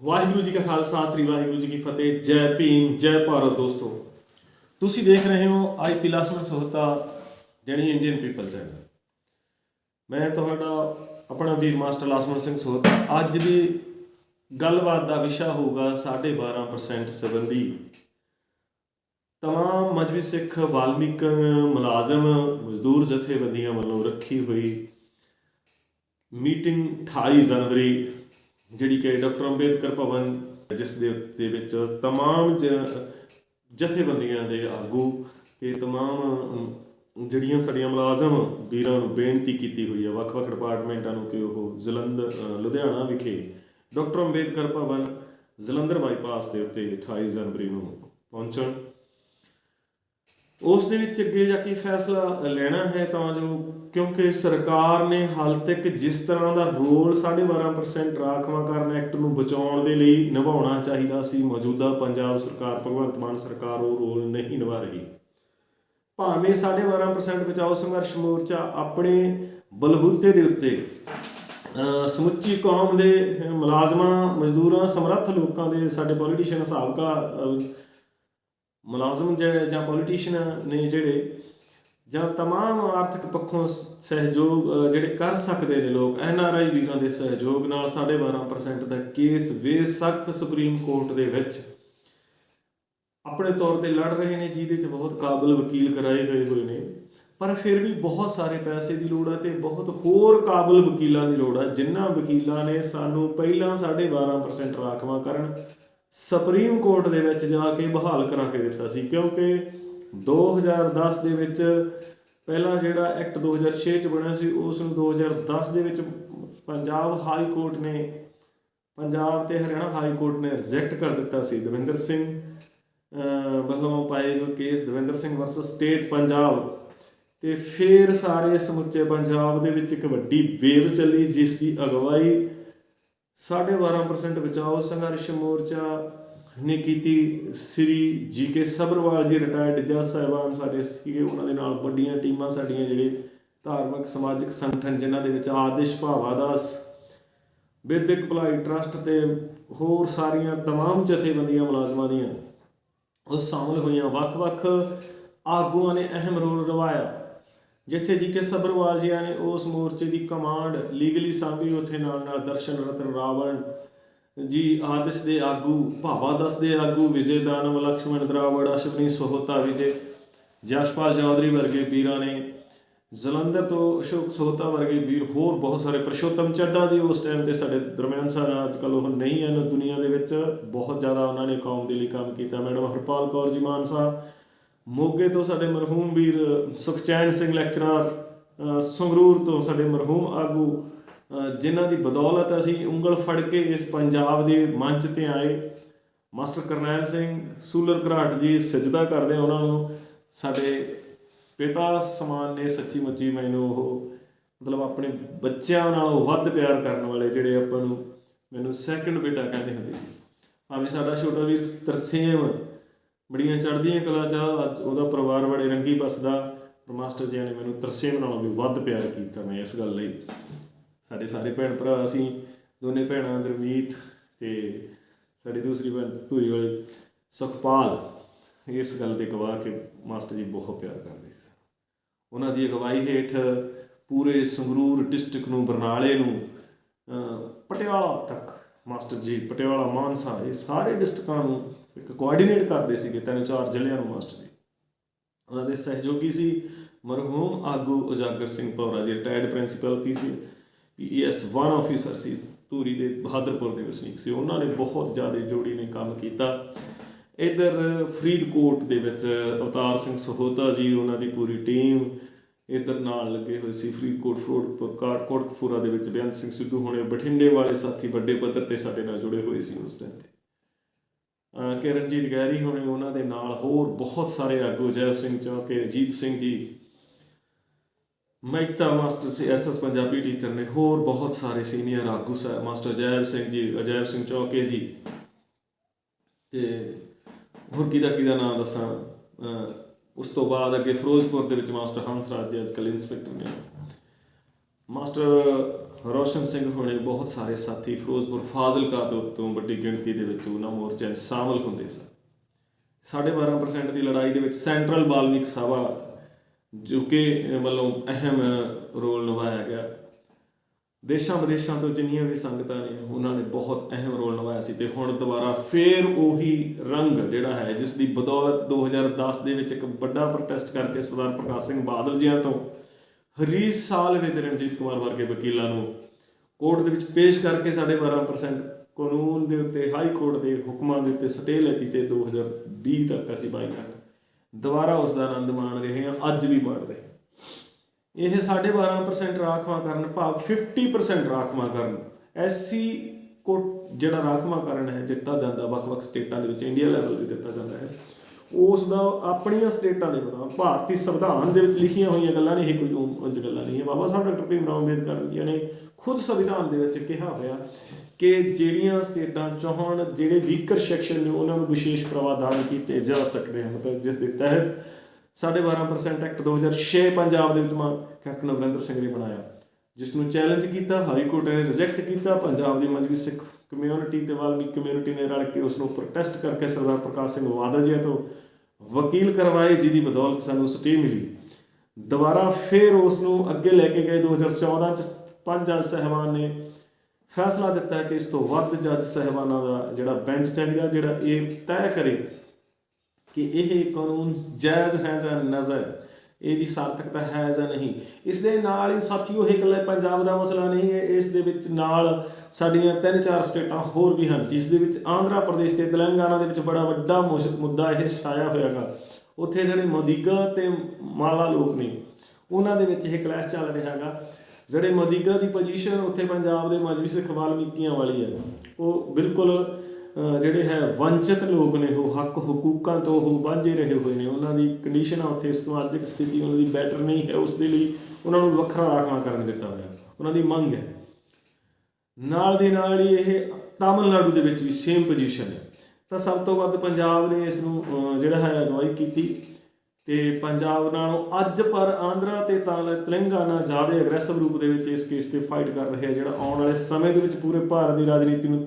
ਵਾਹਿਗੁਰੂ ਜੀ ਕਾ ਖਾਲਸਾ, ਸ੍ਰੀ ਵਾਹਿਗੁਰੂ ਜੀ ਕੀ ਫਤਿਹ। ਜੈ ਭੀਮ, ਜੈ ਭਾਰਤ ਦੋਸਤੋ, ਤੁਸੀਂ ਦੇਖ ਰਹੇ ਹੋ ਆਈਪੀ ਲਾਸਮਨ ਸੋਹਤਾ ਜਣੀ ਇੰਡੀਅਨ ਪੀਪਲ ਚੈਨਲ। ਮੈਂ ਤੁਹਾਡਾ ਆਪਣਾ ਵੀਰ ਮਾਸਟਰ ਲਾਸਮਨ ਸਿੰਘ ਸੋਹਤਾ। ਅੱਜ ਦੀ ਗੱਲਬਾਤ ਦਾ ਵਿਸ਼ਾ ਹੋਊਗਾ 12.5% ਸੰਬੰਧੀ। ਤਮਾਮ ਮਜਬੀ ਸਿੱਖ, ਵਾਲਮੀਕਨ, ਮੁਲਾਜ਼ਮ, ਮਜ਼ਦੂਰ ਜਥੇਬੰਦੀਆਂ ਵੱਲੋਂ ਰੱਖੀ ਹੋਈ ਮੀਟਿੰਗ 28 ਜਨਵਰੀ ਜਿਹੜੀ ਕਿ ਡਾਕਟਰ ਅੰਬੇਦਕਰ ਭਵਨ ਜਿਸ ਦੇ ਉੱਤੇ ਵਿੱਚ तमाम ਜ- ਜਥੇਬੰਦੀਆਂ ਦੇ ਆਗੂ ਤੇ तमाम ਅਮ, ਜਿਹੜੀਆਂ ਸਾਡੀਆਂ ਮੁਲਾਜ਼ਮ ਵੀਰਾਂ ਨੂੰ ਬੇਨਤੀ ਕੀਤੀ ਹੋਈ ਹੈ ਵੱਖ-ਵੱਖ ਡਿਪਾਰਟਮੈਂਟਾਂ ਨੂੰ ਕਿ ਉਹ ਜਲੰਧਰ ਅ, ਲੁਧਿਆਣਾ ਵਿਖੇ ਡਾਕਟਰ ਅੰਬੇਦਕਰ ਭਵਨ ਜਲੰਧਰ ਬਾਈਪਾਸ ਦੇ ਉੱਤੇ 28 ਜਨਵਰੀ ਨੂੰ ਪਹੁੰਚਣ ਉਸ ਦੇ ਵਿੱਚ ਅੱਗੇ ਜਾ ਕੇ ਫੈਸਲਾ ਲੈਣਾ ਹੈ ਤਾਂ ਜੋ, ਕਿਉਂਕਿ ਸਰਕਾਰ ਨੇ ਹਾਲ ਤੱਕ ਜਿਸ ਤਰ੍ਹਾਂ ਦਾ ਰੋਲ 12.5% ਰਾਖਵਾਂਕਰਨ ਐਕਟ ਨੂੰ ਬਚਾਉਣ ਦੇ ਲਈ ਨਿਭਾਉਣਾ ਚਾਹੀਦਾ ਸੀ, ਮੌਜੂਦਾ ਪੰਜਾਬ ਸਰਕਾਰ, ਭਗਵੰਤ ਮਾਨ ਸਰਕਾਰ ਉਹ ਰੋਲ ਨਹੀਂ ਨਿਭਾ ਰਹੀ। ਭਾਵੇਂ 12.5% ਬਚਾਓ ਸੰਘਰਸ਼ ਮੋਰਚਾ ਆਪਣੇ ਬਲਬੂਤੇ ਦੇ ਉੱਤੇ ਸਮੁੱਚੀ ਕੌਮ ਦੇ ਮੁਲਾਜ਼ਮਾਂ, ਮਜ਼ਦੂਰਾਂ, ਸਮਰੱਥ ਲੋਕਾਂ ਦੇ ਸਾਡੇ ਪੋਲੀਟੀਸ਼ੀਅਨ ਸਾਬਕਾ ਮੁਲਾਜ਼ਮ ਜਿਹੜੇ ਜਾਂ ਪੋਲੀਟੀਸ਼ੀਅਨ ਨੇ ਜਿਹੜੇ ਜਾਂ तमाम ਆਰਥਿਕ ਪੱਖੋਂ ਸ- ਸਹਿਯੋਗ ਅ, ਜਿਹੜੇ ਕਰ ਸਕਦੇ ਨੇ ਲੋਕ ਐਨ ਆਰ ਆਈ ਵੀਰਾਂ ਦੇ ਸਹਿਯੋਗ ਨਾਲ 12.5% ਦਾ ਕੇਸ ਬੇਸ਼ੱਕ ਸੁਪਰੀਮ ਕੋਰਟ ਦੇ ਵਿੱਚ ਆਪਣੇ ਤੌਰ ਤੇ ਲੜ ਰਹੇ ਨੇ ਜਿਹਦੇ 'ਚ ਬਹੁਤ ਕਾਬਿਲ ਵਕੀਲ ਕਰਾਏ ਗਏ ਹੋਏ ਨੇ ਪਰ ਫਿਰ ਵੀ ਬਹੁਤ ਸਾਰੇ ਪੈਸੇ ਦੀ ਲੋੜ ਹੈ ਤੇ ਬਹੁਤ ਹੋਰ ਕਾਬਿਲ ਵਕੀਲਾਂ ਦੀ ਲੋੜ ਹੈ ਜਿਨ੍ਹਾਂ ਵਕੀਲਾਂ ਨੇ ਸਾਨੂੰ ਪਹਿਲਾਂ 12.5% ਰਾਖਵਾਂ ਕਰਨ ਸੁਪਰੀਮ ਕੋਰਟ ਦੇ ਵਿੱਚ ਜਾ ਕੇ ਬਹਾਲ ਕਰਾ ਕੇ ਦਿੱਤਾ ਸੀ, ਕਿਉਂਕਿ 2010 ਦੇ ਵਿੱਚ ਪਹਿਲਾਂ ਜਿਹੜਾ ਐਕਟ 2006 ਚ ਬਣਿਆ ਸੀ, ਉਸ ਨੂੰ 2010 ਦੇ ਵਿੱਚ ਪੰਜਾਬ ਹਾਈ ਕੋਰਟ ਨੇ, ਪੰਜਾਬ ਤੇ ਹਰਿਆਣਾ ਹਾਈ ਕੋਰਟ ਨੇ ਰਿਜੈਕਟ ਕਰ ਦਿੱਤਾ ਸੀ। ਦਵਿੰਦਰ ਸਿੰਘ ਵੱਲੋਂ ਪਾਏ ਹੋਏ case Davinder Singh versus state Punjab ਤੇ ਫਿਰ ਸਾਰੇ ਸਮੁੱਚੇ ਪੰਜਾਬ ਦੇ ਵਿੱਚ ਇੱਕ ਵੱਡੀ ਵੇਵ ਚੱਲੀ, ਜਿਸ ਦੀ ਅਗਵਾਈ 12.5% ਬਚਾਓ ਸੰਘਰਸ਼ ਮੋਰਚਾ ਨੇ ਕੀਤੀ ਸ੍ਰੀ ਜੀ ਕੇ ਸਬਰਵਾਲ ਜੀ ਰਿਟਾਇਰਡ ਜੱਜ ਸਾਹਿਬਾਨ ਸਾਡੇ ਸੀਗੇ ਉਹਨਾਂ ਦੇ ਨਾਲ ਵੱਡੀਆਂ ਟੀਮਾਂ ਸਾਡੀਆਂ ਜਿਹੜੇ ਧਾਰਮਿਕ ਸਮਾਜਿਕ ਸੰਗਠਨ ਜਿਨ੍ਹਾਂ ਦੇ ਵਿੱਚ ਆਦਿਸ਼ ਭਾਵਾਦਾਸ ਵਿਦਿਅਕ ਭਲਾਈ ਟਰਸਟ ਤੇ ਹੋਰ ਸਾਰੀਆਂ तमाम ਜਥੇਬੰਦੀਆਂ ਮੁਲਾਜ਼ਮਾਂ ਦੀਆਂ ਉਹ ਸ਼ਾਮਲ ਹੋਈਆਂ ਵੱਖ-ਵੱਖ ਆਗੂਆਂ ਨੇ ਅਹਿਮ ਰੋਲ ਨਿਭਾਇਆ ਜਿੱਥੇ ਜੀ ਕੇ ਸਬਰਵਾਲ ਜੀ ਨੇ ਉਸ ਮੋਰਚੇ ਦੀ ਕਮਾਂਡ ਲੀਗਲੀ ਸਾਂਭੀ, ਉੱਥੇ ਨਾਲ ਨਾਲ ਦਰਸ਼ਨ ਰਤਨ ਰਾਵਣ ਜੀ ਆਦਿਸ਼ ਦੇ ਆਗੂ, ਭਾਵਾ ਦਸ ਦੇ ਆਗੂ, ਵਿਜੇ ਦਾਨਵ, ਲਕਸ਼ਮਣ ਦਰਾਵੜ, ਅਸ਼ਵਨੀ ਸੋਹਤਾ, ਵਿਜੇ ਜਸਪਾਲ ਚੌਧਰੀ ਵਰਗੇ ਵੀਰਾਂ ਨੇ, ਜ਼ਲੰਧਰ ਤੋਂ ਅਸ਼ੋਕ ਸੋਹਤਾ ਵਰਗੇ ਵੀਰ, ਹੋਰ ਬਹੁਤ ਸਾਰੇ ਪ੍ਰਸ਼ੋਤਮ ਚੱਡਾ ਜੀ ਉਸ ਟਾਈਮ ਤੇ ਸਾਡੇ ਦਰਮਿਆਨ ਸਰ ਅੱਜ ਕੱਲ ਉਹ ਨਹੀਂ ਹਨ ਦੁਨੀਆ ਦੇ ਵਿੱਚ, ਬਹੁਤ ਜ਼ਿਆਦਾ ਉਹਨਾਂ ਨੇ ਕੌਮ ਦੇ ਲਈ ਕੰਮ ਕੀਤਾ। ਮੈਡਮ ਹਰਪਾਲ ਕੌਰ ਜੀ ਮਾਨ ਸਾਹਿਬ ਮੋਗੇ ਤੋਂ ਸਾਡੇ ਮਰਹੂਮ ਵੀਰ ਸੁਖਚੈਨ ਸਿੰਘ, ਲੈਕਚਰਰ ਸੰਗਰੂਰ ਤੋਂ ਸਾਡੇ ਮਰਹੂਮ ਆਗੂ ਜਿਨ੍ਹਾਂ ਦੀ ਬਦੌਲਤ ਅਸੀਂ ਉਂਗਲ ਫੜ ਕੇ ਇਸ ਪੰਜਾਬ ਦੇ ਮੰਚ ਤੇ ਆਏ। ਮਾਸਟਰ ਕਰਨੈਲ ਸਿੰਘ, ਸੂਲਰ ਘਰਾਟ ਜੀ ਸਜਦਾ ਕਰਦੇ ਆ ਉਹਨਾਂ ਨੂੰ। ਸਾਡੇ ਪਿਤਾ ਸਮਾਨ ਨੇ ਸੱਚੀ ਮੁੱਚੀ ਮੈਨੂੰ ਉਹ, ਮਤਲਬ ਆਪਣੇ ਬੱਚਿਆਂ ਨਾਲੋਂ ਵੱਧ ਪਿਆਰ ਕਰਨ ਵਾਲੇ ਜਿਹੜੇ ਆਪਾਂ ਨੂੰ, ਮੈਨੂੰ ਸੈਕੰਡ ਬੇਟਾ ਕਹਿੰਦੇ ਹੁੰਦੇ ਸੀ। ਭਾਵੇਂ ਸਾਡਾ ਛੋਟਾ ਵੀਰ ਤਰਸੇਮ ਬੜੀਆਂ ਚੜ੍ਹਦੀਆਂ ਕਲਾ ਚ ਅੱਜ ਉਹਦਾ ਪਰਿਵਾਰ ਬੜੇ ਰੰਗੀ ਬਸਦਾ ਪਰ ਮਾਸਟਰ ਜੀ ਨੇ ਮੈਨੂੰ ਤਰਸੇਮ ਨਾਲੋਂ ਵੀ ਵੱਧ ਪਿਆਰ ਕੀਤਾ ਮੈਂ ਇਸ ਗੱਲ ਲਈ। ਸਾਡੇ ਸਾਰੇ ਭੈਣ ਭਰਾ, ਅਸੀਂ ਦੋਨੇ ਭੈਣਾਂ ਗੁਰਮੀਤ ਤੇ ਸਾਡੀ ਦੂਸਰੀ ਭੈਣ ਧੂਰੀ ਵਾਲੀ ਸੁਖਪਾਲ, ਇਸ ਗੱਲ ਦੇ ਗਵਾਹ ਕਿ ਮਾਸਟਰ ਜੀ ਬਹੁਤ ਪਿਆਰ ਕਰਦੇ ਸੀ। ਉਹਨਾਂ ਦੀ ਅਗਵਾਈ ਹੇਠ ਪੂਰੇ ਸੰਗਰੂਰ ਡਿਸਟ੍ਰਿਕਟ ਨੂੰ, ਬਰਨਾਲੇ ਨੂੰ ਪਟਿਆਲਾ ਤੱਕ ਮਾਸਟਰ ਜੀ, ਪਟਿਆਲਾ, ਮਾਨਸਾ, ਇਹ ਸਾਰੇ ਡਿਸਟ੍ਰਿਕਟਾਂ ਨੂੰ ਇੱਕ ਕੋਆਰਡੀਨੇਟ ਕਰਦੇ ਸੀਗੇ, ਤਿੰਨ ਚਾਰ ਜ਼ਿਲ੍ਹਿਆਂ ਨੂੰ ਮਾਸਟਰ ਜੀ। ਉਹਨਾਂ ਦੇ ਸਹਿਯੋਗੀ ਸੀ ਮਰਹੂਮ ਆਗੂ Ujagar Singh Paura ji retired principal PC PS 1 officer ਸੀ, ਧੂਰੀ ਦੇ ਬਹਾਦਰਪੁਰ ਦੇ ਵਸਨੀਕ ਸੀ। ਉਹਨਾਂ ਨੇ ਬਹੁਤ ਜ਼ਿਆਦਾ ਜੋੜੀ ਨੇ ਕੰਮ ਕੀਤਾ। ਇਧਰ ਫਰੀਦਕੋਟ ਦੇ ਵਿੱਚ ਅਵਤਾਰ ਸਿੰਘ ਸਹੋਤਾ ਜੀ, ਉਹਨਾਂ ਦੀ ਪੂਰੀ ਟੀਮ ਇਧਰ ਨਾਲ ਲੱਗੇ ਹੋਏ ਸੀ। ਫਰੀਦਕੋਟ ਫਰੋਡ ਕਾਟਕੋਟ ਕਫੂਰਾ ਦੇ ਵਿੱਚ ਬੇਅੰਤ ਸਿੰਘ ਸਿੱਧੂ ਹੋਣੇ ਬਠਿੰਡੇ ਵਾਲੇ ਸਾਥੀ ਵੱਡੇ ਪੱਧਰ ਤੇ ਸਾਡੇ ਨਾਲ ਜੁੜੇ ਹੋਏ ਸੀ ਉਸ ਟਾਈਮ ਤੇ। ਅਹ ਕਿਰਨਜੀਤ ਗੈਰੀ ਹੋਣੇ ਉਹਨਾਂ ਦੇ ਨਾਲ ਹੋਰ ਬਹੁਤ ਸਾਰੇ ਆਗੂ, ਜੈ ਸਿੰਘ ਚੌਕੇ Ajit Singh ji Mehta master C SS Punjabi teacher ਨੇ ਹੋਰ ਬਹੁਤ ਸਾਰੇ ਸੀਨੀਅਰ ਆਗੂ ਸਾ, ਮਾਸਟਰ ਜੈਬ ਸਿੰਘ ਜੀ, ਅਜੈਬ ਸਿੰਘ ਚੌਕੇ ਜੀ। ਤੇ ਹੋਰ ਕਿਹਦਾ ਕਿਹਦਾ ਨਾਮ ਦੱਸਾਂ? ਉਸ ਤੋਂ ਬਾਅਦ ਅੱਗੇ ਫਿਰੋਜ਼ਪੁਰ ਦੇ ਵਿੱਚ ਮਾਸਟਰ ਹੰਸਰਾਜ ਜੀ ਅੱਜਕੱਲ ਇੰਸਪੈਕਟਰ ਨੇ। ਮਾਸਟਰ ਰੋਸ਼ਨ ਸਿੰਘ ਹੋਣੇ ਬਹੁਤ ਸਾਰੇ ਸਾਥੀ ਫਿਰੋਜ਼ਪੁਰ ਫਾਜ਼ਿਲਕਾ ਦੇ ਉੱਤੋਂ ਵੱਡੀ ਗਿਣਤੀ ਦੇ ਵਿੱਚ ਉਹਨਾਂ ਮੋਰਚਿਆਂ 'ਚ ਸ਼ਾਮਲ ਹੁੰਦੇ ਸਨ। ਸਾਢੇ 12% ਦੀ ਲੜਾਈ ਦੇ ਵਿੱਚ ਸੈਂਟਰਲ ਬਾਲਮਿਕ ਸਭਾ ਜੋ ਕਿ ਵੱਲੋਂ ਅਹਿਮ ਰੋਲ ਨਿਭਾਇਆ ਗਿਆ। ਦੇਸ਼ਾਂ ਵਿਦੇਸ਼ਾਂ ਤੋਂ ਜਿੰਨੀਆਂ ਵੀ ਸੰਗਤਾਂ ਨੇ, ਉਹਨਾਂ ਨੇ ਬਹੁਤ ਅਹਿਮ ਰੋਲ ਨਿਭਾਇਆ ਸੀ ਤੇ ਹੁਣ ਦੁਬਾਰਾ ਫੇਰ ਉਹੀ ਰੰਗ ਜਿਹੜਾ ਹੈ, ਜਿਸ ਦੀ ਬਦੌਲਤ 2010 ਦੇ ਵਿੱਚ ਇੱਕ ਵੱਡਾ ਪ੍ਰੋਟੈਸਟ ਕਰਕੇ ਸਰਦਾਰ ਪ੍ਰਕਾਸ਼ ਸਿੰਘ ਬਾਦਲ ਜੀਆਂ ਤੋਂ ਹਰੀਸ਼ ਸਾਲ ਤੇ ਰਣਜੀਤ ਕੁਮਾਰ ਵਰਗੇ ਵਕੀਲਾਂ ਨੂੰ ਕੋਰਟ ਦੇ ਵਿੱਚ ਪੇਸ਼ ਕਰਕੇ 12.5% ਕਾਨੂੰਨ ਦੇ ਉੱਤੇ, ਹਾਈ ਕੋਰਟ ਦੇ ਹੁਕਮਾਂ ਦੇ ਉੱਤੇ ਸਟੇ ਲੈਤੀ ਤੇ 2020 ਤੱਕ ਅਸੀਂ ਬਾਈ ਤੱਕ ਦੁਬਾਰਾ ਉਸ ਦਾ ਆਨੰਦ ਮਾਣ ਰਹੇ ਹਾਂ, ਅੱਜ ਵੀ ਮਾਣ ਰਹੇ ਹਾਂ। ਇਹ 12.5% ਰਾਖਵਾਂਕਰਨ ਭਾਵ 50% ਰਾਖਵਾਂਕਰਨ ਐਸਸੀ ਕੋ ਜਿਹੜਾ ਰਾਖਵਾਂਕਰਨ ਹੈ, ਦਿੱਤਾ ਜਾਂਦਾ, ਵੱਖ-ਵੱਖ ਸਟੇਟਾਂ ਦੇ ਵਿੱਚ, ਇੰਡੀਆ ਲੈਵਲ ਤੇ ਦਿੱਤਾ ਜਾਂਦਾ ਹੈ ਉਸ ਦਾ ਆਪਣੀਆਂ ਸਟੇਟਾਂ ਦੇ ਮੁਤਾਬਕ ਭਾਰਤੀ ਸੰਵਿਧਾਨ ਦੇ ਵਿੱਚ ਲਿਖੀਆਂ ਹੋਈਆਂ ਗੱਲਾਂ ਨੇ, ਇਹ ਕੋਈ ਉਂਝ ਗੱਲਾਂ ਨਹੀਂ ਹੈ। ਬਾਬਾ ਸਾਹਿਬ ਡਾਕਟਰ ਭੀਮ ਰਾਓ ਅੰਬੇਦਕਰ ਜੀ ਨੇ ਖੁਦ ਸੰਵਿਧਾਨ ਦੇ ਵਿੱਚ ਕਿਹਾ ਹੋਇਆ ਕਿ ਜਿਹੜੀਆਂ ਸਟੇਟਾਂ ਚਾਹਣ ਜਿਹੜੇ ਵੀਕਰ ਸੈਕਸ਼ਨ ਨੇ, ਉਹਨਾਂ ਨੂੰ ਵਿਸ਼ੇਸ਼ ਪ੍ਰਵਾਧਾਨ ਕੀਤੇ ਜਾ ਸਕਦੇ ਹਨ। ਮਤਲਬ ਜਿਸ ਦੇ ਤਹਿਤ ਸਾਢੇ 12% ਐਕਟ 2006 ਪੰਜਾਬ ਦੇ ਵਿੱਚ ਮਾ ਕੈਪਟਨ ਅਮਰਿੰਦਰ ਸਿੰਘ ਨੇ ਬਣਾਇਆ ਜਿਸ ਨੂੰ ਚੈਲੰਜ ਕੀਤਾ, ਹਾਈ ਕੋਰਟ ਨੇ ਰਿਜੈਕਟ ਕੀਤਾ, ਪੰਜਾਬ ਦੀ ਮਜਬੀ ਸਿੱਖ ਕਮਿਊਨਿਟੀ ਦੇ ਵੱਲ ਵੀ ਕਮਿਊਨਿਟੀ ਨੇ ਰਲ ਕੇ ਉਸ ਨੂੰ ਪ੍ਰੋਟੈਸਟ ਕਰਕੇ ਸਰਦਾਰ ਪ੍ਰਕਾਸ਼ ਸਿੰਘ ਬਾਦਲ ਜੀ ਤੋਂ ਵਕੀਲ ਕਰਵਾਏ, ਜਿਹਦੀ ਬਦੌਲਤ ਸਾਨੂੰ ਸਟੇ ਮਿਲੀ। ਦੁਬਾਰਾ ਫਿਰ ਉਸ ਨੂੰ ਅੱਗੇ ਲੈ ਕੇ ਗਏ। 2014 ਚ ਪੰਜ ਜੱਜ ਸਹਿਬਾਨ ਨੇ ਫੈਸਲਾ ਦਿੱਤਾ ਕਿ ਇਸ ਤੋਂ ਵੱਧ ਜੱਜ ਸਹਿਬਾਨਾਂ ਦਾ ਜਿਹੜਾ ਬੈਂਚ ਚਾਹੀਦਾ, ਜਿਹੜਾ ਇਹ ਤੈਅ ਕਰੇ ਕਿ ਇਹ ਕਾਨੂੰਨ ਜਾਇਜ਼ ਹੈ ਜਾਂ ਨਜ਼ਰ ਇਹਦੀ ਸਾਰਥਕਤਾ ਹੈ ਜਾਂ ਨਹੀਂ। ਇਸ ਦੇ ਨਾਲ ਹੀ ਸਾਥੀਓ, ਇਹ ਇਕੱਲਾ ਪੰਜਾਬ ਦਾ ਮਸਲਾ ਨਹੀਂ ਹੈ। ਇਸ ਦੇ ਵਿੱਚ ਨਾਲ ਸਾਡੀਆਂ ਤਿੰਨ ਚਾਰ ਸਟੇਟਾਂ ਹੋਰ ਵੀ ਹਨ, ਜਿਸ ਦੇ ਵਿੱਚ ਆਂਧਰਾ ਪ੍ਰਦੇਸ਼ ਤੇ ਤੇਲੰਗਾਨਾ ਦੇ ਵਿੱਚ ਬੜਾ ਵੱਡਾ ਮੁਸ਼- ਮੁੱਦਾ ਇਹ ਛਾਇਆ ਹੋਇਆਗਾ। ਉੱਥੇ ਜਿਹੜੇ ਮੋਦੀਗਾ ਤੇ ਮਾਲਾ ਲੋਕ ਨੇ, ਉਹਨਾਂ ਦੇ ਵਿੱਚ ਇਹ ਕਲੈਸ਼ ਚੱਲ ਰਿਹਾ ਹੈਗਾ ਜਿਹੜੇ ਮੋਦੀਗਾ ਦੀ ਪੋਜੀਸ਼ਨ ਉੱਥੇ ਪੰਜਾਬ ਦੇ ਮਜਬੀ ਸਿੱਖ ਵਾਲਮੀਕੀਆਂ ਵਾਲੀ ਹੈ, ਉਹ ਬਿਲਕੁਲ ਜਿਹੜੇ ਹੈ ਵੰਚਿਤ ਲੋਕ ਨੇ, ਉਹ ਹੱਕ ਹਕੂਕਾਂ ਤੋਂ ਉਹ ਵਾਂਝੇ ਰਹੇ ਹੋਏ ਨੇ। ਉਹਨਾਂ ਦੀ ਕੰਡੀਸ਼ਨ ਆ ਉੱਥੇ ਸਮਾਜਿਕ ਸਥਿਤੀ, ਉਹਨਾਂ ਦੀ ਬੈਟਰ ਨਹੀਂ ਹੈ, ਉਸ ਦੇ ਲਈ ਉਹਨਾਂ ਨੂੰ ਵੱਖਰਾ ਰਾਖਵਾਂ ਕਰਨ ਦਿੱਤਾ ਹੋਇਆ। ਉਹਨਾਂ ਦੀ ਮੰਗ ਹੈ। ਨਾਲ ਦੀ ਨਾਲ ਹੀ ਇਹ ਤਾਮਿਲਨਾਡੂ ਦੇ ਵਿੱਚ ਵੀ ਸੇਮ ਪੋਜੀਸ਼ਨ ਹੈ। ਤਾਂ ਸਭ ਤੋਂ ਵੱਧ ਪੰਜਾਬ ਨੇ ਇਸ ਨੂੰ ਜਿਹੜਾ ਹੈ ਅਗਵਾਈ ਕੀਤੀ। ਤੇ ਪੰਜਾਬ ਨਾਲੋਂ ਅੱਜ ਪਰ ਆਂਧਰਾ ਤੇ ਤੇਲੰਗਾਨਾ ਜ਼ਿਆਦਾ ਐਗਰੈਸਿਵ ਰੂਪ ਦੇ ਵਿੱਚ ਇਸ ਕੇਸ ਤੇ ਫਾਈਟ ਕਰ ਰਹੇ ਆ, ਜਿਹੜਾ ਆਉਣ ਵਾਲੇ ਸਮੇਂ ਦੇ ਵਿੱਚ ਪੂਰੇ ਭਾਰਤ ਦੀ ਰਾਜਨੀਤੀ ਨੂੰ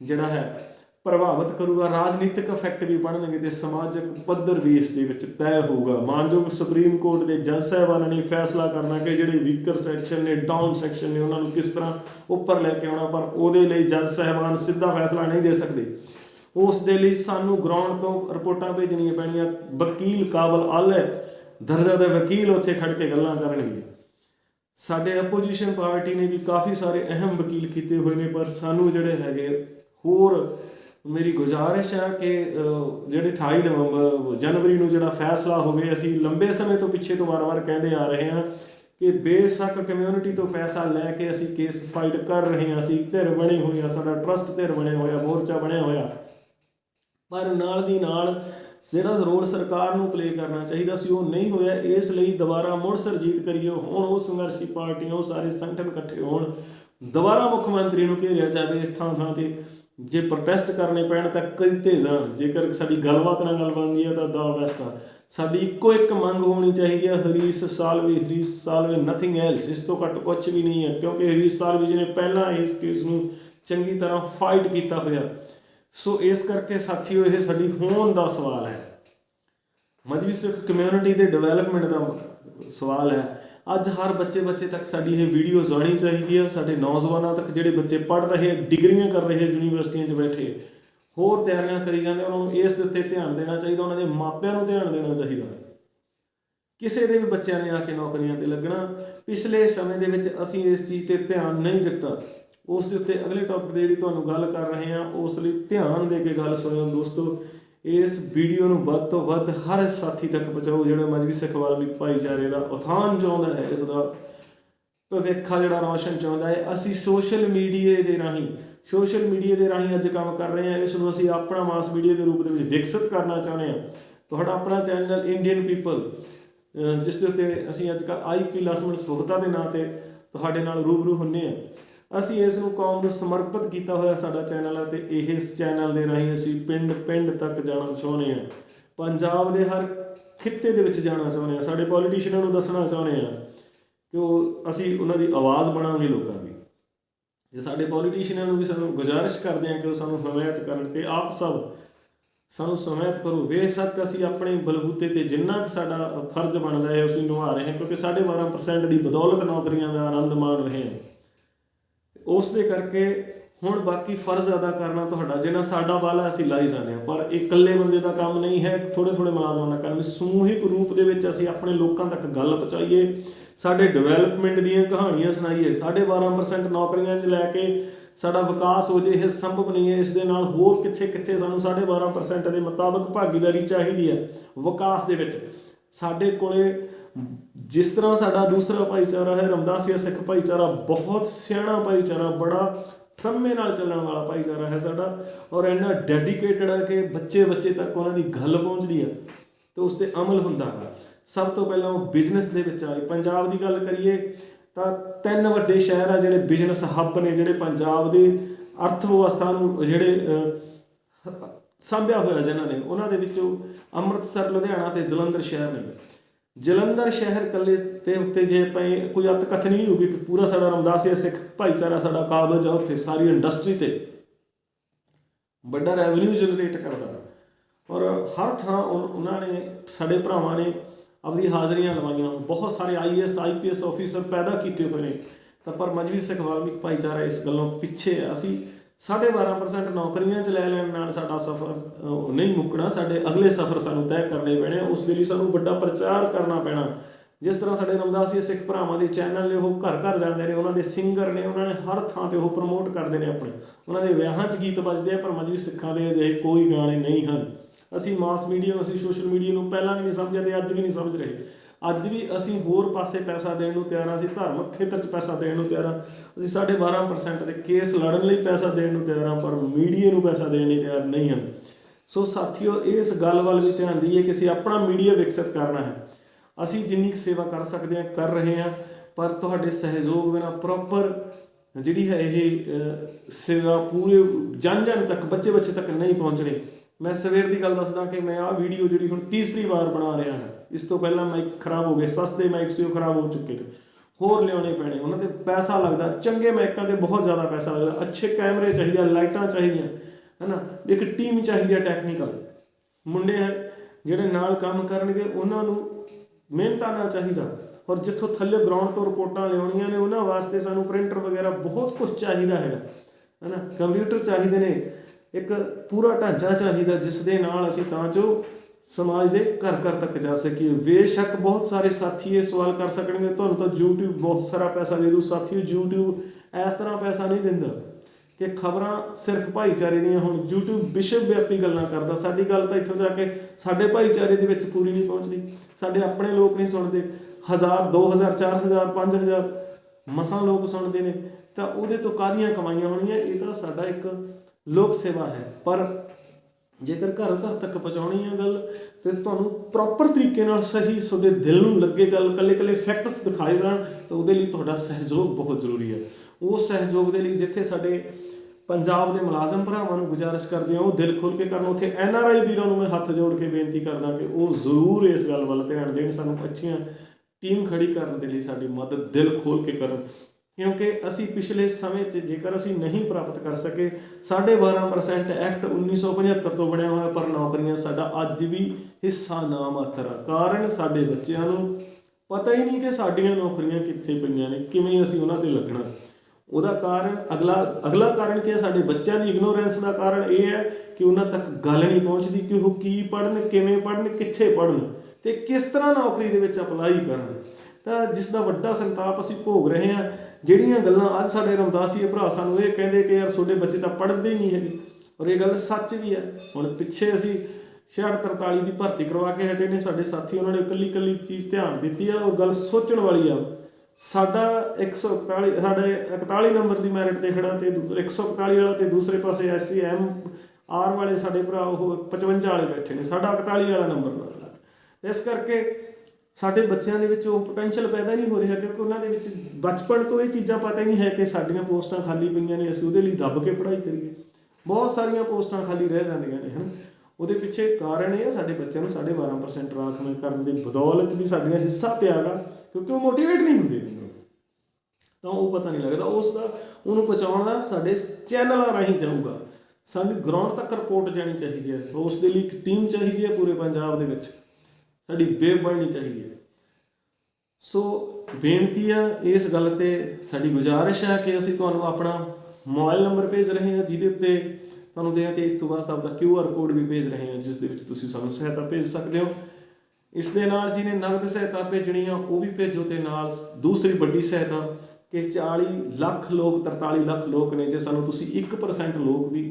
ਜਿਹੜਾ ਹੈ ਪ੍ਰਭਾਵਿਤ ਕਰੂਗਾ, ਰਾਜਨੀਤਿਕ ਇਫੈਕਟ ਵੀ ਬਣਨਗੇ ਤੇ ਸਮਾਜਿਕ ਪੱਧਰ ਵੀ ਇਸ ਦੇ ਵਿੱਚ ਤੈਅ ਹੋਊਗਾ। ਮਾਨਯੋਗ ਸੁਪਰੀਮ ਕੋਰਟ ਦੇ ਜੱਜ ਸਾਹਿਬਾਨਾਂ ਨੇ ਫੈਸਲਾ ਕਰਨਾ ਕਿ ਜਿਹੜੇ ਵੀਕਰ ਸੈਕਸ਼ਨ ਨੇ ਡਾਊਨ ਸੈਕਸ਼ਨ ਨੇ, ਉਹਨਾਂ ਨੂੰ ਕਿਸ ਤਰ੍ਹਾਂ ਉੱਪਰ ਲੈ ਕੇ ਆਉਣਾ, ਪਰ ਉਹਦੇ ਲਈ ਜੱਜ ਸਾਹਿਬਾਨ ਸਿੱਧਾ ਫੈਸਲਾ ਨਹੀਂ ਦੇ ਸਕਦੇ। ਉਸ ਦੇ ਲਈ ਸਾਨੂੰ ਗਰਾਊਂਡ ਤੋਂ ਰਿਪੋਰਟਾਂ ਭੇਜਣੀਆਂ ਪੈਣੀਆਂ। ਵਕੀਲ ਕਾਬਲ ਆਲੇ ਦਰਜਾ ਦੇ ਵਕੀਲ ਉੱਥੇ ਖੜ ਕੇ ਗੱਲਾਂ ਕਰਨਗੇ। ਸਾਡੇ ਆਪੋਜੀਸ਼ਨ ਪਾਰਟੀ ਨੇ ਵੀ ਕਾਫੀ ਸਾਰੇ ਅਹਿਮ ਵਕੀਲ ਕੀਤੇ ਹੋਏ ਨੇ, ਪਰ ਸਾਨੂੰ ਜਿਹੜੇ ਹੈਗੇ ਹੋਰ ਮੇਰੀ ਗੁਜ਼ਾਰਿਸ਼ ਹੈ ਕਿ ਜਿਹੜੇ 28 ਨਵੰਬਰ, ਜਨਵਰੀ ਨੂੰ ਜਿਹੜਾ ਫੈਸਲਾ ਹੋਵੇ, ਅਸੀਂ ਲੰਬੇ ਸਮੇਂ ਤੋਂ ਪਿੱਛੇ ਤੋਂ ਵਾਰ-ਵਾਰ ਕਹਿੰਦੇ ਆ ਰਹੇ ਹਾਂ ਕਿ ਬੇਸ਼ੱਕ ਕਮਿਊਨਿਟੀ ਤੋਂ ਪੈਸਾ ਲੈ ਕੇ ਅਸੀਂ ਕੇਸ ਫਾਈਲ ਕਰ ਰਹੇ ਹਾਂ, ਅਸੀਂ ਧਿਰ ਬਣੇ ਹੋਏ ਆ ਸਾਡਾ ਟਰਸਟ ਧਿਰ ਬਣਿਆ ਹੋਇਆ, ਮੋਰਚਾ ਬਣਿਆ ਹੋਇਆ। ਪਰ ਨਾਲ ਦੀ ਨਾਲ ਜਿਹੜਾ ਰੋਲ ਸਰਕਾਰ ਨੂੰ ਪਲੇ ਕਰਨਾ ਚਾਹੀਦਾ ਸੀ, ਉਹ ਨਹੀਂ ਹੋਇਆ। ਇਸ ਲਈ ਦੁਬਾਰਾ ਮੁੜ ਸਰਜੀਤ ਕਰੀਏ। ਹੁਣ ਉਹ ਸੰਘਰਸ਼ੀ ਪਾਰਟੀਆਂ, ਉਹ ਸਾਰੇ ਸੰਗਠਨ ਇਕੱਠੇ ਹੋਣ। ਦੁਬਾਰਾ ਮੁੱਖ ਮੰਤਰੀ ਨੂੰ ਘੇਰਿਆ ਜਾਵੇ ਇਸ ਥਾਂ ਥਾਂ ਤੇ। ਜੇ ਪ੍ਰੋਟੈਸਟ ਕਰਨੇ ਪੈਣ ਤਾਂ ਕੀਤੇ ਜਾਣ ਜੇਕਰ ਸਾਡੀ ਗੱਲਬਾਤ ਨਾਲ ਗੱਲ ਬਣਦੀ ਹੈ ਤਾਂ ਦਾ ਬੈਸਟ ਆ। ਸਾਡੀ ਇੱਕੋ ਇੱਕ ਮੰਗ ਹੋਣੀ ਚਾਹੀਦੀ ਹੈ ਹਰੀਸ਼ ਸਾਲਵੇ ਹਰੀਸ਼ ਸਾਲਵੇ ਨਥਿੰਗ ਐਲਸ ਇਸ ਤੋਂ ਘੱਟ ਕੁਝ ਵੀ ਨਹੀਂ ਹੈ ਕਿਉਂਕਿ ਹਰੀਸ਼ ਸਾਲਵੇ ਜੀ ਨੇ ਪਹਿਲਾਂ ਇਸ ਕੇਸ ਨੂੰ ਚੰਗੀ ਤਰ੍ਹਾਂ ਫਾਈਟ ਕੀਤਾ ਹੋਇਆ। ਸੋ ਇਸ ਕਰਕੇ ਸਾਥੀਓ, ਇਹ ਸਾਡੀ ਹੋਣ ਦਾ ਸਵਾਲ ਹੈ। ਮਜਬੀ ਸਿੱਖ ਕਮਿਊਨਿਟੀ ਦੇ ਡਿਵੈਲਪਮੈਂਟ ਦਾ ਸਵਾਲ ਹੈ। ਅੱਜ ਹਰ ਬੱਚੇ ਬੱਚੇ ਤੱਕ ਸਾਡੀ ਇਹ ਵੀਡੀਓ ਜਾਣੀ ਚਾਹੀਦੀ ਹੈ ਸਾਡੇ ਨੌਜਵਾਨਾਂ ਤੱਕ ਜਿਹੜੇ ਬੱਚੇ ਪੜ੍ਹ ਰਹੇ, ਡਿਗਰੀਆਂ ਕਰ ਰਹੇ, ਯੂਨੀਵਰਸਿਟੀਆਂ 'ਚ ਬੈਠੇ, ਹੋਰ ਤਿਆਰੀਆਂ ਕਰੀ ਜਾਂਦੇ, ਉਹਨਾਂ ਨੂੰ ਇਸ ਦੇ ਉੱਤੇ ਧਿਆਨ ਦੇਣਾ ਚਾਹੀਦਾ, ਉਹਨਾਂ ਦੇ ਮਾਪਿਆਂ ਨੂੰ ਧਿਆਨ ਦੇਣਾ ਚਾਹੀਦਾ। ਕਿਸੇ ਦੇ ਵੀ ਬੱਚਿਆਂ ਨੇ ਆ ਕੇ ਨੌਕਰੀਆਂ ਤੇ ਲੱਗਣਾ, ਪਿਛਲੇ ਸਮੇਂ ਦੇ ਵਿੱਚ ਅਸੀਂ ਇਸ ਚੀਜ਼ ਤੇ ਧਿਆਨ ਨਹੀਂ ਦਿੱਤਾ। ਉਸ ਦੇ ਉੱਤੇ ਅਗਲੇ ਟੌਪਿਕ ਦੀ ਜਿਹੜੀ ਤੁਹਾਨੂੰ ਗੱਲ ਕਰ ਰਹੇ ਹਾਂ, ਉਸ ਲਈ ਧਿਆਨ ਦੇ ਕੇ ਗੱਲ ਸੁਣਿਓ ਦੋਸਤੋ। ਇਸ ਵੀਡੀਓ ਨੂੰ ਵੱਧ ਤੋਂ ਵੱਧ ਹਰ ਸਾਥੀ ਤੱਕ ਪਹੁੰਚਾਓ, ਜਿਹੜਾ ਮਜਬੀ ਸਿੱਖ ਵਾਲਮੀਕ ਭਾਈਚਾਰੇ ਦਾ ਉਥਾਨ ਚਾਹੁੰਦਾ ਹੈ, ਇਸ ਦਾ ਭਵਿੱਖਾ ਜਿਹੜਾ ਰੌਸ਼ਨ ਚਾਹੁੰਦਾ ਹੈ। ਅਸੀਂ ਸੋਸ਼ਲ ਮੀਡੀਆ ਦੇ ਰਾਹੀਂ, ਸੋਸ਼ਲ ਮੀਡੀਆ ਦੇ ਰਾਹੀਂ ਅੱਜ ਕੰਮ ਕਰ ਰਹੇ ਹਾਂ, ਇਸ ਨੂੰ ਅਸੀਂ ਆਪਣਾ ਮਾਸ ਮੀਡੀਆ ਦੇ ਰੂਪ ਦੇ ਵਿੱਚ ਵਿਕਸਿਤ ਕਰਨਾ ਚਾਹੁੰਦੇ ਹਾਂ। ਤੁਹਾਡਾ ਆਪਣਾ ਚੈਨਲ ਇੰਡੀਅਨ ਪੀਪਲ ਜਿਸ ਦੇ ਉੱਤੇ ਅਸੀਂ ਅੱਜ ਕੱਲ੍ਹ ਆਈਪੀ ਲਸਮਣ ਸਹੂਲਤਾਂ ਦੇ ਨਾਂ ਤੇ ਤੁਹਾਡੇ ਨਾਲ ਰੂਬਰੂ ਹੁੰਨੇ ਆ ਅਸੀਂ ਇਸ ਨੂੰ ਕੌਮ ਨੂੰ ਸਮਰਪਿਤ ਕੀਤਾ ਹੋਇਆ ਸਾਡਾ ਚੈਨਲ ਹੈ ਤੇ ਇਹ ਇਸ ਚੈਨਲ ਦੇ ਰਾਹੀਂ ਅਸੀਂ ਪਿੰਡ ਪਿੰਡ ਤੱਕ ਜਾਣਾ ਚਾਹੁੰਦੇ ਹਾਂ। ਪੰਜਾਬ ਦੇ ਹਰ ਖਿੱਤੇ ਦੇ ਵਿੱਚ ਜਾਣਾ ਚਾਹੁੰਦੇ ਹਾਂ। ਸਾਡੇ ਪੋਲੀਟੀਸ਼ੀਅਨਾਂ ਨੂੰ ਦੱਸਣਾ ਚਾਹੁੰਦੇ ਹਾਂ ਕਿ ਉਹ ਅਸੀਂ ਉਹਨਾਂ ਦੀ ਆਵਾਜ਼ ਬਣਾਂਗੇ ਲੋਕਾਂ ਦੀ। ਜੇ ਸਾਡੇ ਪੋਲੀਟੀਸ਼ੀਅਨਾਂ ਨੂੰ ਵੀ ਸਾਨੂੰ ਗੁਜ਼ਾਰਿਸ਼ ਕਰਦੇ ਹਾਂ ਕਿ ਉਹ ਸਾਨੂੰ ਹਮਾਇਤ ਕਰਨ ਤੇ ਆਪ ਸਭ ਸਾਨੂੰ ਸਮਾਇਤ ਕਰੋ, ਬੇਸ਼ੱਕ ਅਸੀਂ ਆਪਣੇ ਬਲਬੂਤੇ ਤੇ ਜਿੰਨਾ ਕੁ ਸਾਡਾ ਫਰਜ਼ ਬਣਦਾ ਹੈ ਅਸੀਂ ਨਿਭਾ ਰਹੇ ਹਾਂ, ਕਿਉਂਕਿ 12.5% ਦੀ ਬਦੌਲਤ ਨੌਕਰੀਆਂ ਦਾ ਆਨੰਦ ਮਾਣ ਰਹੇ ਹਾਂ। ਉਸ ਦੇ ਕਰਕੇ ਹੁਣ ਬਾਕੀ ਫਰਜ਼ ਅਦਾ ਕਰਨਾ ਤੁਹਾਡਾ, ਜਿੰਨਾ ਸਾਡਾ ਵਾਲਾ ਅਸੀਂ ਲਾਈ ਜਾਂਦੇ ਹਾਂ। ਪਰ ਇਹ ਇਕੱਲੇ ਬੰਦੇ ਦਾ ਕੰਮ ਨਹੀਂ ਹੈ ਥੋੜੇ ਥੋੜੇ ਮੁਲਾਜ਼ਮਾਂ ਦਾ ਕੰਮ। ਸਮੂਹਿਕ ਰੂਪ ਦੇ ਵਿੱਚ ਅਸੀਂ ਆਪਣੇ ਲੋਕਾਂ ਤੱਕ ਗੱਲ ਪਹੁੰਚਾਈਏ। ਸਾਡੇ ਡਿਵੈਲਪਮੈਂਟ ਦੀਆਂ ਕਹਾਣੀਆਂ ਸੁਣਾਈਏ। 12.5% ਨੌਕਰੀਆਂ 'ਚ ਲੈ ਕੇ ਸਾਡਾ ਵਿਕਾਸ ਹੋ ਜੇ, ਇਹ ਸੰਭਵ ਨਹੀਂ ਹੈ। ਇਸ ਦੇ ਨਾਲ ਹੋਰ ਕਿੱਥੇ ਕਿੱਥੇ ਸਾਨੂੰ 12.5% ਦੇ ਮੁਤਾਬਕ ਭਾਗੀਦਾਰੀ ਚਾਹੀਦੀ ਹੈ। ਵਿਕਾਸ ਦੇ ਵਿੱਚ ਸਾਡੇ ਕੋਲੇ ਜਿਸ ਤਰ੍ਹਾਂ ਸਾਡਾ ਦੂਸਰਾ ਭਾਈਚਾਰਾ ਹੈ, ਰਮਦਾਸੀਆ ਸਿੱਖ ਭਾਈਚਾਰਾ ਬਹੁਤ ਸਿਆਣਾ ਭਾਈਚਾਰਾ, ਬੜਾ ਠੰਮੇ ਨਾਲ ਚੱਲਣ ਵਾਲਾ ਭਾਈਚਾਰਾ ਹੈ ਸਾਡਾ ਔਰ ਇੰਨਾ ਡੈਡੀਕੇਟਡ ਹੈ ਕਿ ਬੱਚੇ ਬੱਚੇ ਤੱਕ ਉਹਨਾਂ ਦੀ ਗੱਲ ਪਹੁੰਚਦੀ ਹੈ ਤੇ ਉਸ ਤੇ ਅਮਲ ਹੁੰਦਾ ਹੈ ਸਭ ਤੋਂ ਪਹਿਲਾਂ ਉਹ ਬਿਜ਼ਨਸ ਦੇ ਵਿੱਚ ਆਏ। ਪੰਜਾਬ ਦੀ ਗੱਲ ਕਰੀਏ ਤਾਂ ਤਿੰਨ ਵੱਡੇ ਸ਼ਹਿਰ ਆ ਜਿਹੜੇ ਬਿਜ਼ਨਸ ਹੱਬ ਨੇ, ਜਿਹੜੇ ਪੰਜਾਬ ਦੇ ਅਰਥ ਵਿਵਸਥਾ ਨੂੰ ਜਿਹੜੇ ਸਾਂਭਿਆ ਹੋਇਆ ਜਿਨ੍ਹਾਂ ਨੇ, ਉਹਨਾਂ ਦੇ ਵਿੱਚੋਂ ਅੰਮ੍ਰਿਤਸਰ, ਲੁਧਿਆਣਾ ਤੇ ਜਲੰਧਰ ਸ਼ਹਿਰ ਨੇ। ਜਲੰਧਰ ਸ਼ਹਿਰ ਕੱਲੇ ਤੇ ਉੱਤੇ ਜੇ ਆਪਾਂ ਕੋਈ ਅਤ ਕਥਨ ਨਹੀਂ ਹੋਊਗੀ ਕਿ ਪੂਰਾ ਸਾਡਾ ਰਮਦਾਸੀਆ ਸਿੱਖ ਭਾਈਚਾਰਾ ਸਾਡਾ ਕਾਬਜ ਆ ਉੱਥੇ ਸਾਰੀ ਇੰਡਸਟਰੀ ਤੇ। ਵੱਡਾ ਰੈਵਨਿਊ ਜਨਰੇਟ ਕਰਦਾ। ਔਰ ਹਰ ਥਾਂ ਉਨ- ਉਹਨਾਂ ਨੇ, ਸਾਡੇ ਭਰਾਵਾਂ ਨੇ ਆਪਣੀ ਹਾਜ਼ਰੀਆਂ ਲਵਾਈਆਂ। ਬਹੁਤ ਸਾਰੇ ਆਈਐਸ ਆਈਪੀਐਸ ਆਫੀਸਰ ਪੈਦਾ ਕੀਤੇ ਹੋਏ ਨੇ। ਤਾਂ ਪਰ ਮਜਬੀ ਸਿੱਖ ਵਾਲਮੀਕ ਭਾਈਚਾਰਾ ਇਸ ਗੱਲੋਂ ਪਿੱਛੇ ਹੈ ਅਸੀਂ 12.5% ਨੌਕਰੀਆਂ ਚ ਲੈ ਲੈਣ ਨਾਲ ਸਾਡਾ ਸਫ਼ਰ ਨਹੀਂ ਮੁੱਕਣਾ। ਸਾਡੇ ਅਗਲੇ ਸਫ਼ਰ ਸਾਨੂੰ ਤੈਅ ਕਰਨੇ ਪੈਣੇ ਆ। ਉਸ ਦੇ ਲਈ ਸਾਨੂੰ ਵੱਡਾ ਪ੍ਰਚਾਰ ਕਰਨਾ ਪੈਣਾ। ਜਿਸ ਤਰ੍ਹਾਂ ਸਾਡੇ ਰਮਦਾਸੀਆ ਸਿੱਖ ਭਰਾਵਾਂ ਦੇ ਚੈਨਲ ਨੇ, ਉਹ ਘਰ ਘਰ ਜਾਂਦੇ ਨੇ, ਉਹਨਾਂ ਦੇ ਸਿੰਗਰ ਨੇ, ਉਹਨਾਂ ਨੇ ਹਰ ਥਾਂ ਤੇ ਉਹ ਪ੍ਰਮੋਟ ਕਰਦੇ ਨੇ ਆਪਣੇ। ਉਹਨਾਂ ਦੇ ਵਿਆਹਾਂ 'ਚ ਗੀਤ ਵੱਜਦੇ ਆ, ਪਰ ਮਜਬੀ ਸਿੱਖਾਂ ਦੇ ਅਜਿਹੇ ਕੋਈ ਗਾਣੇ ਨਹੀਂ ਹਨ। ਅਸੀਂ ਮਾਸ ਮੀਡੀਆ ਨੂੰ, ਅਸੀਂ ਸੋਸ਼ਲ ਮੀਡੀਆ ਨੂੰ ਪਹਿਲਾਂ ਵੀ ਨਹੀਂ ਸਮਝਦੇ ਤੇ ਅੱਜ ਵੀ ਨਹੀਂ ਸਮਝ ਰਹੇ। ਅੱਜ ਵੀ ਅਸੀਂ ਹੋਰ ਪਾਸੇ ਪੈਸਾ ਦੇਣ ਨੂੰ ਤਿਆਰ ਹਾਂ, ਅਸੀਂ ਧਾਰਮਿਕ ਖੇਤਰ 'ਚ ਪੈਸਾ ਦੇਣ ਨੂੰ ਤਿਆਰ ਹਾਂ। ਅਸੀਂ 12.5% ਦੇ ਕੇਸ ਲੜਨ ਲਈ ਪੈਸਾ ਦੇਣ ਨੂੰ ਤਿਆਰ ਹਾਂ, ਪਰ ਮੀਡੀਆ ਨੂੰ ਪੈਸਾ ਦੇਣ ਲਈ ਤਿਆਰ ਨਹੀਂ ਹਾਂ। ਸੋ ਸਾਥੀਓ, ਇਸ ਗੱਲ ਵੱਲ ਵੀ ਧਿਆਨ ਦਈਏ ਕਿ ਅਸੀਂ ਆਪਣਾ ਮੀਡੀਆ ਵਿਕਸਿਤ ਕਰਨਾ ਹੈ। ਅਸੀਂ ਜਿੰਨੀ ਕੁ ਸੇਵਾ ਕਰ ਸਕਦੇ ਹਾਂ, ਕਰ ਰਹੇ ਹਾਂ, ਪਰ ਤੁਹਾਡੇ ਸਹਿਯੋਗ ਬਿਨਾ ਪ੍ਰੋਪਰ ਜਿਹੜੀ ਹੈ ਇਹ ਸੇਵਾ ਪੂਰੇ ਜਨ ਜਨ ਤੱਕ ਬੱਚੇ ਬੱਚੇ ਤੱਕ ਨਹੀਂ ਪਹੁੰਚਣੀ। ਮੈਂ ਸਵੇਰ ਦੀ ਗੱਲ ਦੱਸਦਾ ਕਿ ਮੈਂ ਆਹ ਵੀਡੀਓ ਜਿਹੜੀ ਹੁਣ ਤੀਸਰੀ ਵਾਰ ਬਣਾ ਰਿਹਾ ਹਾਂ, ਇਸ ਤੋਂ ਪਹਿਲਾਂ ਮਾਈਕ ਖਰਾਬ ਹੋ ਗਏ, ਸਸਤੇ ਮਾਈਕ ਸੀ, ਉਹ ਖਰਾਬ ਹੋ ਚੁੱਕੇ ਨੇ। ਹੋਰ ਲਿਆਉਣੇ ਪੈਣੇ, ਉਹਨਾਂ ਤੇ ਪੈਸਾ ਲੱਗਦਾ, ਚੰਗੇ ਮਾਈਕਾਂ ਤੇ ਬਹੁਤ ਜ਼ਿਆਦਾ ਪੈਸਾ ਲੱਗਦਾ, ਅੱਛੇ ਕੈਮਰੇ ਚਾਹੀਦੇ ਆ, ਲਾਈਟਾਂ ਚਾਹੀਦੀਆਂ, ਹੈਨਾ? ਇੱਕ ਟੀਮ ਚਾਹੀਦੀ ਹੈ ਟੈਕਨੀਕਲ ਮੁੰਡੇ ਹੈ ਜਿਹੜੇ ਨਾਲ ਕੰਮ ਕਰਨਗੇ, ਉਹਨਾਂ ਨੂੰ ਮਿਹਨਤਾਂ ਮਿਹਨਤਾਨਾ ਚਾਹੀਦਾ। ਔਰ ਜਿੱਥੋਂ ਥੱਲੇ ਗਰਾਊਂਡ ਤੋਂ ਰਿਪੋਰਟਾਂ ਲਿਆਉਣੀਆਂ ਨੇ, ਉਹਨਾਂ ਵਾਸਤੇ ਸਾਨੂੰ ਪ੍ਰਿੰਟਰ ਵਗੈਰਾ ਬਹੁਤ ਕੁਝ ਚਾਹੀਦਾ ਹੈਗਾ, ਹੈਨਾ? ਕੰਪਿਊਟਰ ਚਾਹੀਦੇ ਨੇ ਇੱਕ ਪੂਰਾ ਢਾਂਚਾ ਚਾਹੀਦਾ ਜਿਸ ਦੇ ਨਾਲ ਅਸੀਂ ਤਾਂ ਜੋ ਸਮਾਜ ਦੇ ਘਰ ਘਰ ਤੱਕ ਜਾ ਸਕੀਏ। ਬੇਸ਼ੱਕ ਬਹੁਤ ਸਾਰੇ ਸਾਥੀ ਇਹ ਸਵਾਲ ਕਰ ਸਕਣਗੇ, ਤੁਹਾਨੂੰ ਤਾਂ YouTube ਬਹੁਤ ਸਾਰਾ ਪੈਸਾ ਦੇ ਦੂ ਸਾਥੀਓ, YouTube ਇਸ ਤਰ੍ਹਾਂ ਪੈਸਾ ਨਹੀਂ ਦਿੰਦਾ ਕਿ ਖਬਰਾਂ ਸਿਰਫ ਭਾਈਚਾਰੇ ਦੀਆਂ ਹੁਣ। YouTube ਵਿਸ਼ਵ ਵਿਆਪੀ ਗੱਲਾਂ ਕਰਦਾ। ਸਾਡੀ ਗੱਲ ਤਾਂ ਇੱਥੋਂ ਜਾ ਕੇ ਸਾਡੇ ਭਾਈਚਾਰੇ ਦੇ ਵਿੱਚ ਪੂਰੀ ਨਹੀਂ ਪਹੁੰਚਦੀ। ਸਾਡੇ ਆਪਣੇ ਲੋਕ ਨਹੀਂ ਸੁਣਦੇ। ਹਜ਼ਾਰ 2000 4000 5000 ਮਸਾਂ ਲੋਕ ਸੁਣਦੇ ਨੇ। ਤਾਂ ਉਹਦੇ ਤੋਂ ਕਾਹਦੀਆਂ ਕਮਾਈਆਂ ਹੋਣੀਆਂ? ਇਹ ਤਾਂ ਸਾਡਾ ਇੱਕ ਲੋਕ ਸੇਵਾ ਹੈ। ਪਰ ਜੇਕਰ ਘਰ ਘਰ ਤੱਕ ਪਹੁੰਚਾਉਣੀ ਹੈ ਗੱਲ, ਤੇ ਤੁਹਾਨੂੰ ਪ੍ਰੋਪਰ ਤਰੀਕੇ ਨਾਲ ਸਹੀ ਤੁਹਾਡੇ ਦਿਲ ਨੂੰ ਲੱਗੇ ਗੱਲ ਕੱਲੇ ਕੱਲੇ ਫੈਕਟਸ ਦਿਖਾਏ ਜਾਣ, ਤਾਂ ਉਹਦੇ ਲਈ ਤੁਹਾਡਾ ਸਹਿਯੋਗ ਬਹੁਤ ਜ਼ਰੂਰੀ ਹੈ ਉਸ ਸਹਿਯੋਗ ਦੇ ਲਈ ਜਿੱਥੇ ਸਾਡੇ ਪੰਜਾਬ ਦੇ ਮੁਲਾਜ਼ਮ ਭਰਾਵਾਂ ਨੂੰ ਗੁਜ਼ਾਰਿਸ਼ ਕਰਦੇ ਹਾਂ ਉਹ ਦਿਲ ਖੋਲ ਕੇ ਕਰਨ। ਉੱਥੇ ਐਨ ਆਰ ਆਈ ਵੀਰਾਂ ਨੂੰ ਮੈਂ ਹੱਥ ਜੋੜ ਕੇ ਬੇਨਤੀ ਕਰਦਾ ਕਿ ਉਹ ਜ਼ਰੂਰ ਇਸ ਗੱਲ ਵੱਲ ਧਿਆਨ ਦੇਣ। ਸਾਨੂੰ ਅੱਛੀਆਂ ਟੀਮ ਖੜੀ ਕਰਨ ਦੇ ਲਈ ਸਾਡੀ ਮਦਦ ਦਿਲ ਖੋਲ ਕੇ ਕਰਨ। ਕਿਉਂਕਿ ਅਸੀਂ ਪਿਛਲੇ ਸਮੇਂ 'ਚ ਜੇਕਰ ਅਸੀਂ ਨਹੀਂ ਪ੍ਰਾਪਤ ਕਰ ਸਕੇ 12.5% ਐਕਟ 1975 ਤੋਂ ਬਣਿਆ ਹੋਇਆ ਪਰ ਨੌਕਰੀਆਂ ਸਾਡਾ ਅੱਜ ਵੀ ਹਿੱਸਾ ਨਾ ਮਾਤਰ ਆ। ਕਾਰਨ ਸਾਡੇ ਬੱਚਿਆਂ ਨੂੰ ਪਤਾ ਹੀ ਨਹੀਂ ਕਿ ਸਾਡੀਆਂ ਨੌਕਰੀਆਂ ਕਿੱਥੇ ਪਈਆਂ ਨੇ, ਕਿਵੇਂ ਅਸੀਂ ਉਹਨਾਂ ਤੇ ਲੱਗਣਾ। ਉਹਦਾ ਕਾਰਨ, ਅਗਲਾ ਅਗਲਾ ਕਾਰਨ ਕੀ ਹੈ? ਸਾਡੇ ਬੱਚਿਆਂ ਦੀ ਇਗਨੋਰੈਂਸ ਦਾ ਕਾਰਨ ਇਹ ਹੈ ਕਿ ਉਹਨਾਂ ਤੱਕ ਗੱਲ ਨਹੀਂ ਪਹੁੰਚਦੀ ਕਿ ਉਹ ਕੀ ਪੜਨ ਕਿਵੇਂ ਪੜਨ ਕਿੱਥੇ ਪੜਨ ਤੇ ਕਿਸ ਤਰ੍ਹਾਂ ਨੌਕਰੀ ਦੇ ਵਿੱਚ ਅਪਲਾਈ ਕਰਨ। ਤਾਂ ਜਿਸ ਦਾ ਵੱਡਾ ਸੰਤਾਪ ਅਸੀਂ ਭੋਗ ਰਹੇ ਹਾਂ ਜਿਹੜੀਆਂ ਗੱਲਾਂ ਅੱਜ ਸਾਡੇ ਰਮਦਾਸੀਏ ਭਰਾ ਸਾਨੂੰ ਇਹ ਕਹਿੰਦੇ ਕਿ ਯਾਰ ਤੁਹਾਡੇ ਬੱਚੇ ਤਾਂ ਪੜ੍ਹਦੇ ਹੀ ਨਹੀਂ ਹੈਗੇ। ਔਰ ਇਹ ਗੱਲ ਸੱਚ ਵੀ ਹੈ। ਹੁਣ ਪਿੱਛੇ ਅਸੀਂ 66 ਦੀ ਭਰਤੀ ਕਰਵਾ ਕੇ ਹਟੇ ਨੇ ਸਾਡੇ ਸਾਥੀ, ਉਹਨਾਂ ਨੇ ਇਕੱਲੀ ਇਕੱਲੀ ਚੀਜ਼ ਧਿਆਨ ਦਿੱਤੀ ਆ, ਉਹ ਗੱਲ ਸੋਚਣ ਵਾਲੀ ਆ। ਸਾਡਾ 141 ਸਾਡੇ 41 ਨੰਬਰ ਦੀ ਮੈਰਿਟ ਤੇ ਖੜਾ ਤੇ ਦੂ- 141 ਵਾਲਾ ਤੇ ਦੂਸਰੇ ਪਾਸੇ ਐਸਸੀ ਐਮ, ਆਰ ਵਾਲੇ ਸਾਡੇ ਭਰਾ ਉਹ 55 ਵਾਲੇ ਬੈਠੇ ਨੇ, ਸਾਡਾ 41 ਵਾਲਾ ਨੰਬਰ ਨਾਲ ਇਸ ਕਰਕੇ ਸਾਡੇ ਬੱਚਿਆਂ ਦੇ ਵਿੱਚ ਉਹ ਪੋਟੈਂਸ਼ੀਅਲ ਪੈਦਾ ਨਹੀਂ ਹੋ ਰਿਹਾ ਕਿਉਂਕਿ ਉਹਨਾਂ ਦੇ ਵਿੱਚ ਬਚਪਨ ਤੋਂ ਇਹ ਚੀਜ਼ਾਂ ਪਤਾ ਹੀ ਨਹੀਂ ਹੈ ਕਿ ਸਾਡੀਆਂ ਪੋਸਟਾਂ ਖਾਲੀ ਪਈਆਂ ਨੇ, ਅਸੀਂ ਉਹਦੇ ਲਈ ਦੱਬ ਕੇ ਪੜ੍ਹਾਈ ਕਰੀਏ। ਬਹੁਤ ਸਾਰੀਆਂ ਪੋਸਟਾਂ ਖਾਲੀ ਰਹਿ ਜਾਂਦੀਆਂ ਨੇ, ਹਨ? ਉਹਦੇ ਪਿੱਛੇ ਕਾਰਨ ਇਹ ਹੈ ਸਾਡੇ ਬੱਚਿਆਂ ਨੂੰ 12.5% ਰਾਖਵੇਂ ਕਰਨ ਦੇ ਬਦੌਲਤ ਵੀ ਸਾਡੀਆਂ ਹਿੱਸਾ ਪਿਆਗਾ ਕਿਉਂਕਿ ਉਹ ਮੋਟੀਵੇਟ ਨਹੀਂ ਹੁੰਦੇ ਅੰਦਰੋਂ ਤਾਂ ਉਹ ਪਤਾ ਨਹੀਂ ਲੱਗਦਾ, ਉਸ ਦਾ ਉਹਨੂੰ ਪਹੁੰਚਾਉਣ ਦਾ ਸਾਡੇ ਚੈਨਲਾਂ ਰਾਹੀਂ ਜਾਊਗਾ। ਸਾਨੂੰ ਗਰਾਊਂਡ ਤੱਕ ਰਿਪੋਰਟ ਜਾਣੀ ਚਾਹੀਦੀ ਹੈ, ਉਸ ਦੇ ਲਈ ਇੱਕ ਟੀਮ ਚਾਹੀਦੀ ਹੈ ਪੂਰੇ ਪੰਜਾਬ ਦੇ ਵਿੱਚ। ਸਾਡੀ ਵੇਵ ਬਣਨੀ ਚਾਹੀਦੀ ਹੈ। ਸੋ ਬੇਨਤੀ ਆ ਇਸ ਗੱਲ ਤੇ ਸਾਡੀ ਗੁਜ਼ਾਰਿਸ਼ ਹੈ ਕਿ ਅਸੀਂ ਤੁਹਾਨੂੰ ਆਪਣਾ ਮੋਬਾਈਲ ਨੰਬਰ ਭੇਜ ਰਹੇ ਹਾਂ, ਜਿਹਦੇ ਉੱਤੇ ਤੁਹਾਨੂੰ ਦੇ ਤੇ ਇਸ ਤੋਂ ਬਾਅਦ ਆਪਦਾ ਕਿਊ ਆਰ ਕੋਡ ਵੀ ਭੇਜ ਰਹੇ ਹਾਂ, ਜਿਸ ਦੇ ਵਿੱਚ ਤੁਸੀਂ ਸਾਨੂੰ ਸਹਾਇਤਾ ਭੇਜ ਸਕਦੇ ਹੋ। ਇਸ ਦੇ ਨਾਲ ਜਿਹਨੇ ਨਗਦ ਸਹਾਇਤਾ ਭੇਜਣੀ ਆ, ਉਹ ਵੀ ਭੇਜੋ ਤੇ ਨਾਲ ਦੂਸਰੀ ਵੱਡੀ ਸਹਾਇਤਾ ਕਿ 40 ਲੱਖ ਲੋਕ 43 ਲੱਖ ਲੋਕ ਨੇ, ਜੇ ਸਾਨੂੰ ਤੁਸੀਂ 1% ਲੋਕ ਵੀ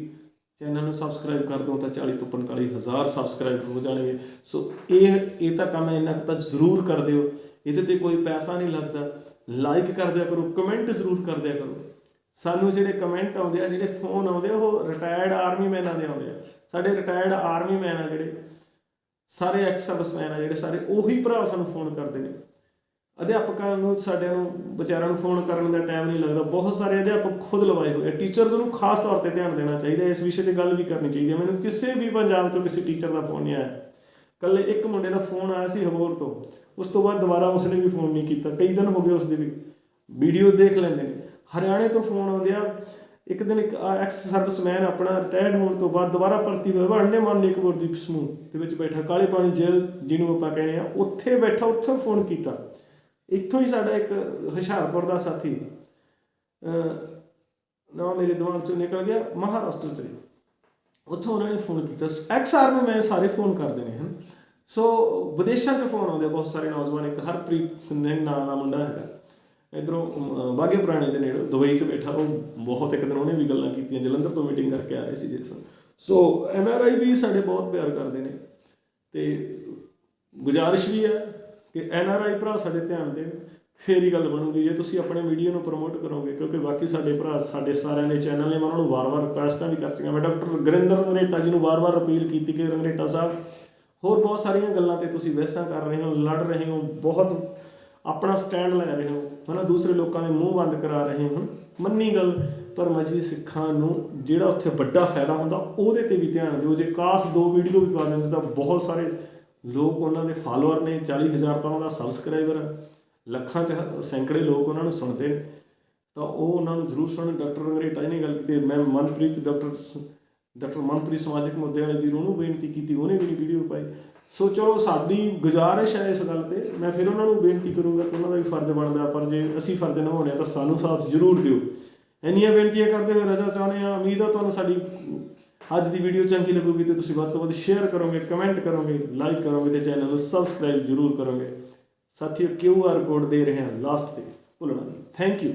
ਚੈਨਲ ਨੂੰ ਸਬਸਕ੍ਰਾਈਬ ਕਰ ਦਿਓ ਤਾਂ 40 ਤੋਂ 45 ਹਜ਼ਾਰ ਸਬਸਕ੍ਰਾਈਬ ਹੋ ਜਾਣਗੇ। ਸੋ ਇਹ ਇਹ ਤਾਂ ਕੰਮ ਇੰਨਾ ਕੁ ਤਾਂ ਜ਼ਰੂਰ ਕਰ ਦਿਓ। ਇਹਦੇ ਤੇ ਕੋਈ ਪੈਸਾ ਨਹੀਂ ਲੱਗਦਾ। ਲਾਈਕ ਕਰ ਦਿਆ ਕਰੋ ਕਮੈਂਟ ਜ਼ਰੂਰ ਕਰ ਦਿਆ ਕਰੋ। ਸਾਨੂੰ ਜਿਹੜੇ ਕਮੈਂਟ ਆਉਂਦੇ ਆ, ਜਿਹੜੇ ਫੋਨ ਆਉਂਦੇ ਆ, ਉਹ ਰਿਟਾਇਰਡ ਆਰਮੀ ਮੈਨਾਂ ਦੇ ਆਉਂਦੇ ਆ। ਸਾਡੇ ਰਿਟਾਇਰਡ ਆਰਮੀ ਮੈਨ ਆ ਜਿਹੜੇ। ਸਾਰੇ ਐਕਸ ਸਰਵਿਸਮੈਨ ਆ ਜਿਹੜੇ, ਸਾਰੇ ਉਹੀ ਭਰਾ ਸਾਨੂੰ ਫੋਨ ਕਰਦੇ ਨੇ। ਅਧਿਆਪਕਾਂ ਨੂੰ, ਸਾਡਿਆਂ ਨੂੰ, ਵਿਚਾਰਿਆਂ ਨੂੰ ਫੋਨ ਕਰਨ ਦਾ ਟਾਈਮ ਨਹੀਂ ਲੱਗਦਾ। ਬਹੁਤ ਸਾਰੇ ਅਧਿਆਪਕ ਖੁਦ ਲਵਾਏ ਹੋਏ ਆ। ਟੀਚਰਸ ਨੂੰ ਖਾਸ ਤੌਰ ਤੇ ਧਿਆਨ ਦੇਣਾ ਚਾਹੀਦਾ ਇਸ ਵਿਸ਼ੇ ਤੇ ਗੱਲ ਵੀ ਕਰਨੀ ਚਾਹੀਦੀ ਹੈ। ਮੈਨੂੰ ਕਿਸੇ ਵੀ ਪੰਜਾਬ ਤੋਂ ਕਿਸੇ ਟੀਚਰ ਦਾ ਫੋਨ ਨਹੀਂ ਆਇਆ। ਕੱਲੇ ਇੱਕ ਮੁੰਡੇ ਦਾ ਫੋਨ ਆਇਆ ਸੀ ਹਬੋਰ ਤੋਂ। ਉਸ ਤੋਂ ਬਾਅਦ ਦੁਬਾਰਾ ਉਸਨੇ ਵੀ ਫੋਨ ਨਹੀਂ ਕੀਤਾ। ਕਈ ਦਿਨ ਹੋ ਗਏ ਉਸਦੇ ਵੀ। ਵੀਡੀਓ ਦੇਖ ਲੈਂਦੇ ਨੇ। ਹਰਿਆਣੇ ਤੋਂ ਫੋਨ ਆਉਂਦੇ ਆ। ਇੱਕ ਦਿਨ ਇੱਕ ਐਕਸ ਸਰਵਿਸਮੈਨ ਆਪਣਾ ਰਿਟਾਇਰਡ ਹੋਣ ਤੋਂ ਬਾਅਦ ਦੁਬਾਰਾ ਭਰਤੀ ਹੋਇਆ। ਵਾ ਅੰਡੇਮਾਨ ਨਿਕੋਬਾਰ ਦੀਪ ਸਮੂਹ ਦੇ ਵਿੱਚ ਬੈਠਾ। ਕਾਲੇ ਪਾਣੀ ਜੇਲ੍ਹ, ਜਿਹਨੂੰ ਆਪਾਂ ਕਹਿੰਦੇ ਆ, ਉੱਥੇ ਬੈਠਾ, ਉੱਥੋਂ ਫੋਨ ਕੀਤਾ। ਇੱਥੋਂ ਹੀ ਸਾਡਾ ਇੱਕ ਹੁਸ਼ਿਆਰਪੁਰ ਦਾ ਸਾਥੀ ਨਾ ਮੇਰੇ ਦਿਮਾਗ ਚੋਂ ਨਿਕਲ ਗਿਆ, ਮਹਾਰਾਸ਼ਟਰ ਚ ਉੱਥੋਂ ਉਹਨਾਂ ਨੇ ਫੋਨ ਕੀਤਾ। ਐਕਸ ਆਰਮੀ ਮੈਂ ਸਾਰੇ ਫੋਨ ਕਰਦੇ ਨੇ, ਹਨ। ਸੋ ਵਿਦੇਸ਼ਾਂ 'ਚ ਫੋਨ ਆਉਂਦੇ ਬਹੁਤ ਸਾਰੇ ਨੌਜਵਾਨ। ਇੱਕ ਹਰਪ੍ਰੀਤ ਸਿੰਘ ਨਾਂ ਦਾ ਮੁੰਡਾ ਹੈਗਾ। ਇਧਰੋਂ ਬਾਗੇ ਪੁਰਾਣੇ ਦੇ ਨੇੜੇ, ਦੁਬਈ 'ਚ ਬੈਠਾ। ਉਹ ਬਹੁਤ ਇੱਕ ਦਿਨ ਉਹਨੇ ਵੀ ਗੱਲਾਂ ਕੀਤੀਆਂ, ਜਲੰਧਰ ਤੋਂ ਮੀਟਿੰਗ ਕਰਕੇ ਆ ਰਹੇ ਸੀ Jason. So N R I ਵੀ ਸਾਡੇ ਬਹੁਤ ਪਿਆਰ ਕਰਦੇ ਨੇ। ਤੇ ਗੁਜ਼ਾਰਿਸ਼ ਵੀ ਹੈ। ਕਿ ਐਨ ਆਰ ਆਈ ਭਰਾ ਸਾਡੇ ਧਿਆਨ ਦੇਣ, ਫੇਰ ਹੀ ਗੱਲ ਬਣੂਗੀ। ਜੇ ਤੁਸੀਂ ਆਪਣੇ ਵੀਡੀਓ ਨੂੰ ਪ੍ਰਮੋਟ ਕਰੋਗੇ, ਕਿਉਂਕਿ ਬਾਕੀ ਸਾਡੇ ਭਰਾ, ਸਾਡੇ ਸਾਰਿਆਂ ਦੇ ਚੈਨਲ ਨੇ, ਮੈਂ ਉਹਨਾਂ ਨੂੰ ਵਾਰ-ਵਾਰ ਰਿਕੁਐਸਟਾਂ ਵੀ ਕਰ ਚੁੱਕਿਆ ਮੈਂ ਡਾਕਟਰ ਗੁਰਿੰਦਰ ਰੰਗਰੇਟਾ ਜੀ ਨੂੰ ਵਾਰ-ਵਾਰ ਅਪੀਲ ਕੀਤੀ ਕਿ ਰੰਗਰੇਟਾ ਸਾਹਿਬ, ਹੋਰ ਬਹੁਤ ਸਾਰੀਆਂ ਗੱਲਾਂ ਤੇ ਤੁਸੀਂ ਬਹਿਸਾਂ ਕਰ ਰਹੇ ਹੋ, ਲੜ ਰਹੇ ਹੋ, ਬਹੁਤ ਆਪਣਾ ਸਟੈਂਡ ਲੈ ਰਹੇ ਹੋ, ਹਨਾ? ਦੂਸਰੇ ਲੋਕਾਂ ਦੇ ਮੂੰਹ ਬੰਦ ਕਰਾ ਰਹੇ ਹੋ, ਮੰਨੀ ਗੱਲ। ਪਰ ਮਜਬੀ ਸਿੱਖਾਂ ਨੂੰ, ਜਿਹੜਾ ਉੱਥੇ ਵੱਡਾ ਫਾਇਦਾ ਹੁੰਦਾ, ਉਹਦੇ ਤੇ ਵੀ ਧਿਆਨ ਦਿਓ। ਜੇ ਕਾਸ ਦੋ ਵੀਡੀਓ ਵੀ ਪਾ ਦਿੰਦੇ, ਤਾਂ ਬਹੁਤ ਸਾਰੇ ਲੋਕ ਉਹਨਾਂ ਦੇ ਫਾਲੋਅਰ ਨੇ 40000 ਤਾਂ ਉਹਨਾਂ ਦਾ ਸਬਸਕ੍ਰਾਈਬਰ ਲੱਖਾਂ ਚ ਸੈਂਕੜੇ ਲੋਕ ਉਹਨਾਂ ਨੂੰ ਸੁਣਦੇ ਨੇ। ਤਾਂ ਉਹ ਉਹਨਾਂ ਨੂੰ ਜ਼ਰੂਰ ਸੁਣਨ। ਡਾਕਟਰ ਅੰਗਰੇਟਾ ਜੀ ਨੇ ਗੱਲ ਕੀਤੀ। ਮੈਂ ਮਨਪ੍ਰੀਤ, ਡਾਕਟਰ ਡਾਕਟਰ ਮਨਪ੍ਰੀਤ ਸਮਾਜਿਕ ਮੁੱਦੇ ਵਾਲੇ ਵੀਰ ਉਹਨੂੰ ਬੇਨਤੀ ਕੀਤੀ, ਉਹਨੇ ਵੀ ਵੀਡੀਓ ਪਾਈ। ਸੋ ਚਲੋ, ਸਾਡੀ ਗੁਜ਼ਾਰਿਸ਼ ਹੈ ਇਸ ਗੱਲ ਤੇ। ਮੈਂ ਫਿਰ ਉਹਨਾਂ ਨੂੰ ਬੇਨਤੀ ਕਰੂੰਗਾ ਕਿ ਉਹਨਾਂ ਦਾ ਵੀ ਫਰਜ਼ ਬਣਦਾ ਪਰ ਜੇ ਅਸੀਂ ਫਰਜ਼ ਨਿਭਾਉਣੇ ਆ ਤਾਂ ਸਾਨੂੰ ਸਾਥ ਜ਼ਰੂਰ ਦਿਓ। ਇੰਨੀਆਂ ਬੇਨਤੀਆਂ ਕਰਦੇ ਹੋਏ ਰਜਾ ਚਾਹੁੰਦੇ ਆ ਉਮੀਦ ਆ ਤੁਹਾਨੂੰ ਸਾਡੀ ਅੱਜ ਦੀ ਵੀਡੀਓ ਚੰਗੀ ਲੱਗੂਗੀ ਤੇ ਤੁਸੀਂ ਵੱਧ ਤੋਂ ਵੱਧ ਸ਼ੇਅਰ ਕਰੋਗੇ ਕਮੈਂਟ ਕਰੋਗੇ ਲਾਈਕ ਕਰੋਗੇ ਤੇ ਚੈਨਲ ਨੂੰ ਸਬਸਕ੍ਰਾਈਬ ਜ਼ਰੂਰ ਕਰੋਗੇ। ਸਾਥੀਓ ਕਿਊ ਆਰ ਕੋਡ ਦੇ ਰਹੇ ਹਾਂ ਲਾਸਟ ਤੇ, ਭੁੱਲਣਾ ਨਹੀਂ। Thank you